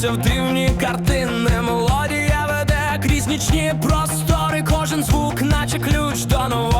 Граються в дивні картини, мелодія веде крізь нічні простори, кожен звук, наче ключ до нового.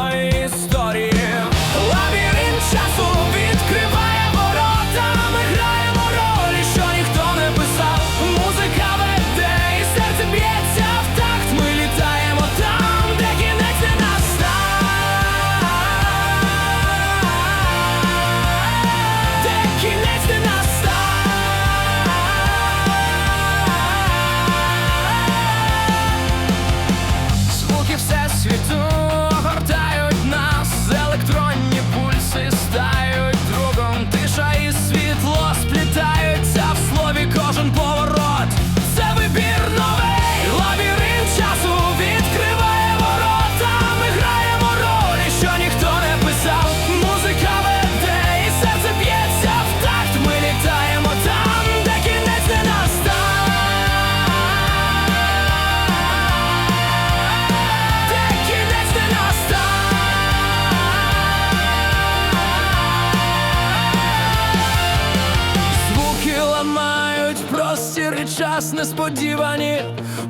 нас несподівані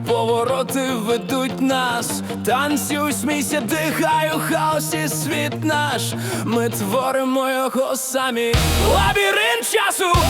повороти ведуть нас, Танцюй, смійся, дихай у хаосі світ наш. Ми творимо його самі. Лабіринт часу.